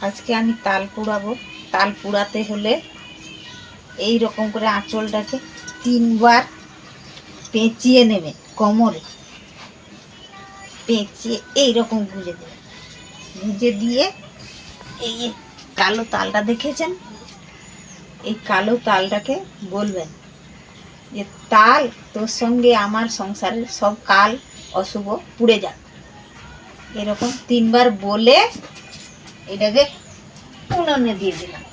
আজকে আমি তাল পুড়াবো। তাল পুড়াতে হলে এই রকম করে আঁচলটাকে তিনবার পেঁচিয়ে নেবে কোমরে। পেঁচিয়ে এই রকম গুঁজে দেবে। গুঁজে দিয়ে এই কালো তালটা দেখেছেন? এই কালো তালটাকে বলবেন যে, তাল তোর সঙ্গে আমার সংসারের সব কাল অশুভ, পুড়ে যাক। এরকম তিনবার বলে এটাকে উনুনে দিয়ে দিলাম।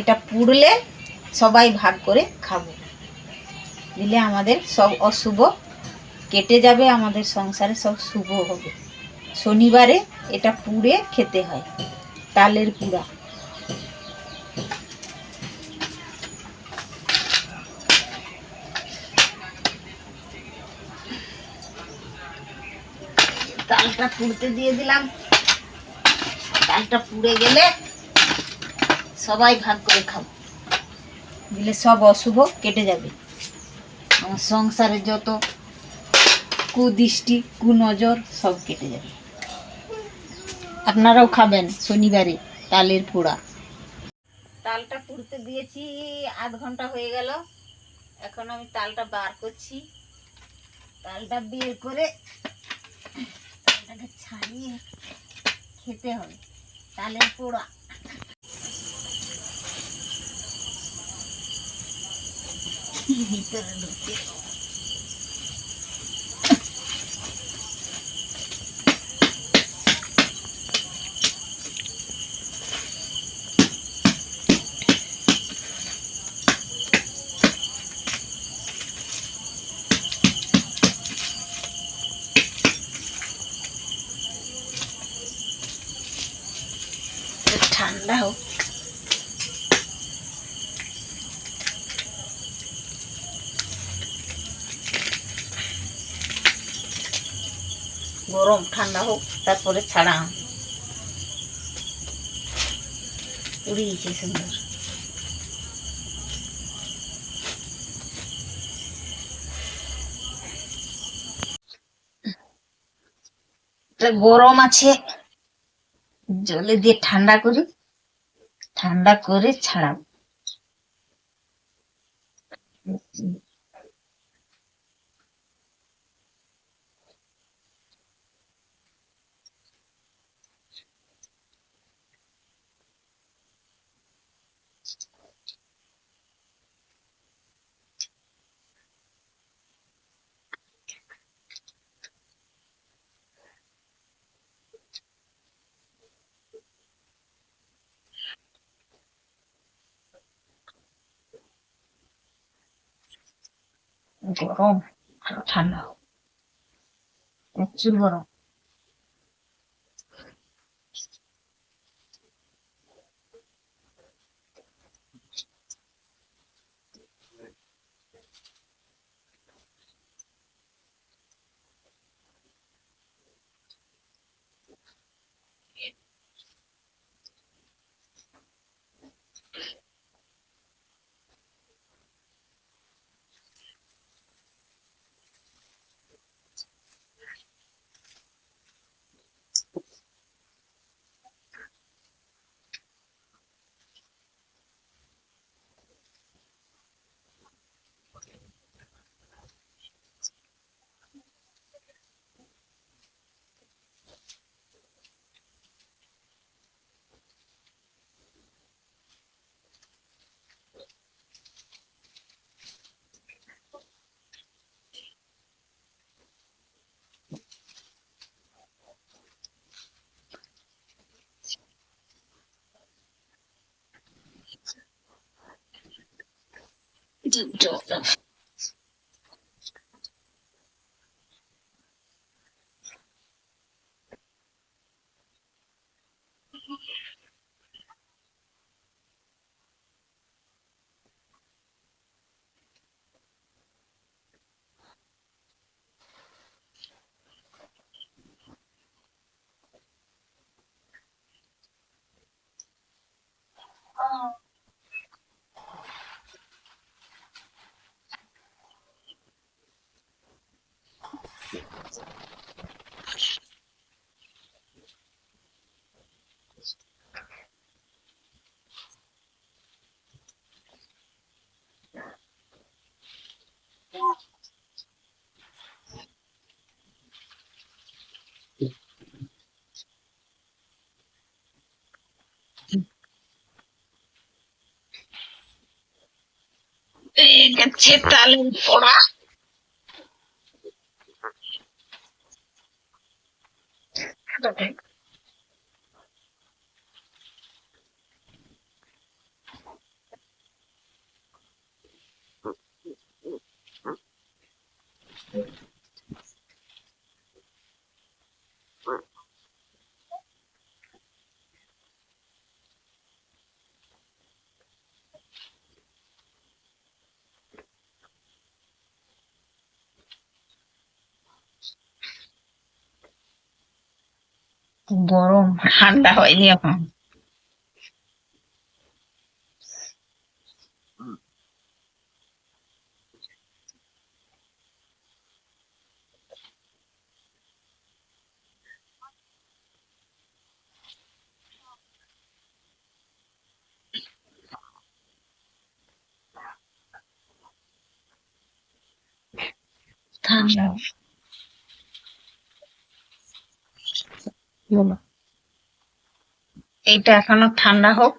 এটা পুড়লে সবাই ভাগ করে খাব। দিলে আমাদের সব অশুভ কেটে যাবে, আমাদের সংসারে সব শুভ হবে। শনিবারে এটা পুড়ে খেতে হয়, তালের পুড়া। তালটা পুড়তে দিয়ে দিলাম। তালটা পুড়ে গেলে সবাই ভাগ করে খাব। দিলে সব অশুভ কেটে যাবে। আমার সংসারে যত কুদৃষ্টি, কুনজর সব কেটে যাবে। আপনারাও খাবেন শনিবারে তালের পোড়া। তালটা পুড়তে দিয়েছি, আধ ঘণ্টা হয়ে গেল। এখন আমি তালটা বার করছি। তালটা বের করে তালটাকে ছাড়িয়ে খেতে হবে। Salen pura. গরম, ঠান্ডা হোক, তারপরে ছাড়া উড়িয়েছে সুন্দর। গরম আছে, জলে দিয়ে ঠান্ডা করি, ঠান্ডা করে ছাড়াবো। গরম ঠান্ডা প্রচুর গরম Joseph Oh. Um, হচ্ছে তালের পোড়া। গরম ঠান্ডা হয়নি এখন ঠান্ডা বলো এইটা এখনও ঠান্ডা হোক।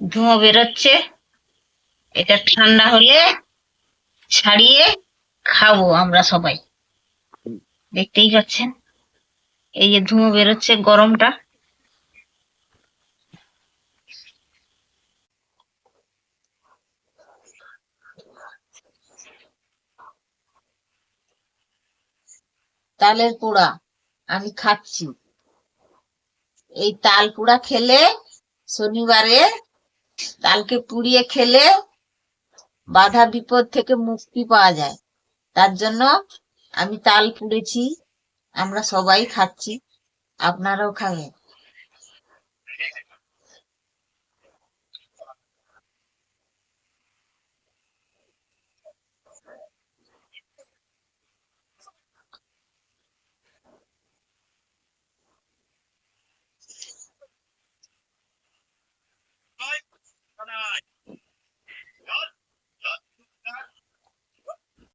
ধোঁয়া বেরোচ্ছে। এটা ঠান্ডা হলে ছাড়িয়ে খাব আমরা সবাই। দেখতেই পাচ্ছেন? এই যে ধুঁয়ো বেরোচ্ছে গরমটা। তালের পোড়া। আমি খাচ্ছি। এই তাল পুড়া খেলে শনিবারে তালকে পুড়িয়ে খেলে বাধা বিপদ থেকে মুক্তি পাওয়া যায়। তার জন্য আমি তাল পুড়েছি, আমরা সবাই খাচ্ছি, আপনারাও খাবেন।